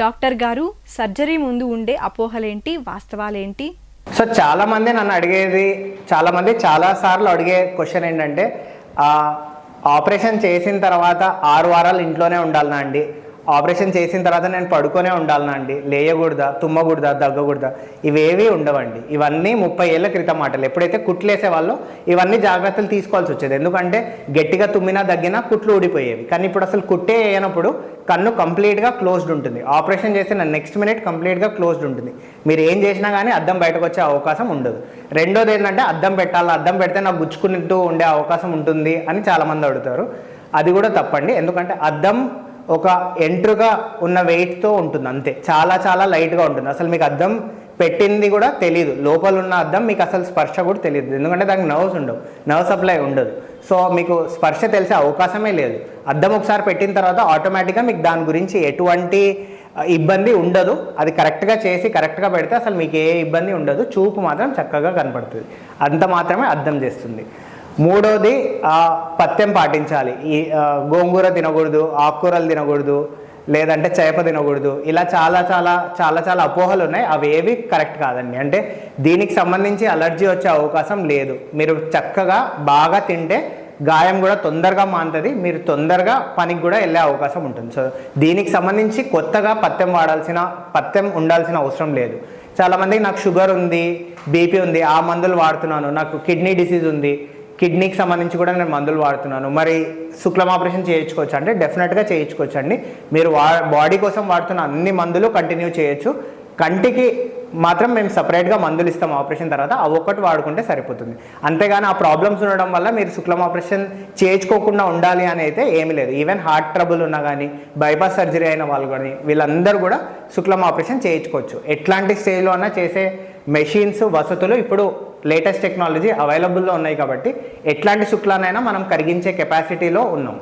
Doctor గారు surgery ముందు ఉండే అపోహలేంటి? వాస్తవాలేంటి? సో చాలా మంది నన్ను అడిగేది చాలామంది చాలాసార్లు చాలా సార్లు అడిగే క్వశ్చన్ ఏంటంటే ఆపరేషన్ చేసిన తర్వాత ఆరు వారాలు ఇంట్లోనే ఉండాలనా అండి? ఆపరేషన్ చేసిన తర్వాత నేను పడుకొనే ఉండాలనా అండి? లేయకూడదా? తుమ్మకూడదా? దగ్గకూడదా? ఇవేవి ఉండవండి. ఇవన్నీ ముప్పై ఏళ్ళ క్రితం మాటలు. ఎప్పుడైతే కుట్లు వేసేవాళ్ళో ఇవన్నీ జాగ్రత్తలు తీసుకోవాల్సి వచ్చేది. ఎందుకంటే గట్టిగా తుమ్మినా దగ్గినా కుట్లు ఊడిపోయేవి. కానీ ఇప్పుడు అసలు కుట్టే వేయనప్పుడు కన్ను కంప్లీట్గా క్లోజ్డ్ ఉంటుంది. ఆపరేషన్ చేసిన నెక్స్ట్ మినిట్ కంప్లీట్గా క్లోజ్డ్ ఉంటుంది. మీరు ఏం చేసినా కానీ అద్దం బయటకు వచ్చే అవకాశం ఉండదు. రెండోది ఏంటంటే అద్దం పెట్టాలి? అద్దం పెడితే నాకు గుచ్చుకున్నట్టు ఉండే అవకాశం ఉంటుంది అని చాలామంది అడుగుతారు. అది కూడా తప్పండి. ఎందుకంటే అద్దం ఒక ఎంట్రుగా ఉన్న వెయిట్తో ఉంటుంది అంతే. చాలా చాలా లైట్గా ఉంటుంది. అసలు మీకు అద్దం పెట్టింది కూడా తెలియదు లోపల ఉన్న అద్దం మీకు అసలు స్పర్శ కూడా తెలియదు ఎందుకంటే దానికి నర్వ్స్ ఉండవు. నర్వ్ సప్లై ఉండదు. సో మీకు స్పర్శ తెలిసే అవకాశమే లేదు. అద్దం ఒకసారి పెట్టిన తర్వాత ఆటోమేటిక్గా మీకు దాని గురించి ఎటువంటి ఇబ్బంది ఉండదు. అది కరెక్ట్గా చేసి కరెక్ట్గా పెడితే అసలు మీకు ఏ ఇబ్బంది ఉండదు. చూపు మాత్రం చక్కగా కనపడుతుంది. అంత మాత్రమే అర్థం చేస్తుంది. మూడోది పత్యం పథ్యం పాటించాలి. ఈ గోంగూర తినకూడదు ఆకుకూరలు తినకూడదు లేదంటే చేప తినకూడదు. ఇలా చాలా చాలా చాలా చాలా అపోహలు ఉన్నాయి. అవి ఏవి కరెక్ట్ కాదండి. అంటే దీనికి సంబంధించి అలర్జీ వచ్చే అవకాశం లేదు. మీరు చక్కగా బాగా తింటే గాయం కూడా తొందరగా మానుతుంది మీరు తొందరగా పనికి కూడా వెళ్ళే అవకాశం ఉంటుంది. సో దీనికి సంబంధించి కొత్తగా పథ్యం వాడాల్సిన పథ్యం ఉండాల్సిన అవసరం లేదు. చాలామందికి నాకు షుగర్ ఉంది బీపీ ఉంది ఆ మందులు వాడుతున్నాను నాకు కిడ్నీ డిసీజ్ ఉంది కిడ్నీకి సంబంధించి కూడా నేను మందులు వాడుతున్నాను. మరి శుక్లం ఆపరేషన్ చేయించుకోవచ్చు అంటే డెఫినెట్గా చేయించుకోవచ్చు అండి మీరు వా బాడీ కోసం వాడుతున్న అన్ని మందులు కంటిన్యూ చేయొచ్చు. కంటికి మాత్రం మేము సపరేట్గా మందులు ఇస్తాం ఆపరేషన్ తర్వాత. అవి ఒక్కటి వాడుకుంటే సరిపోతుంది. అంతేగాని ఆ ప్రాబ్లమ్స్ ఉండడం వల్ల మీరు శుక్లం ఆపరేషన్ చేయించుకోకుండా ఉండాలి అని అయితే ఏమీ లేదు. ఈవెన్ హార్ట్ ట్రబుల్ ఉన్నా కానీ బైపాస్ సర్జరీ అయిన వాళ్ళు కానీ వీళ్ళందరూ కూడా శుక్లం ఆపరేషన్ చేయించుకోవచ్చు. ఎట్లాంటి స్టేజ్లో అన్నా చేసే మెషిన్స్ వసతులు ఇప్పుడు లేటెస్ట్ టెక్నాలజీ అవైలబుల్లో ఉన్నాయి కాబట్టి ఎట్లాంటి శుక్లానైనా మనం కరిగించే కెపాసిటీలో ఉన్నాం.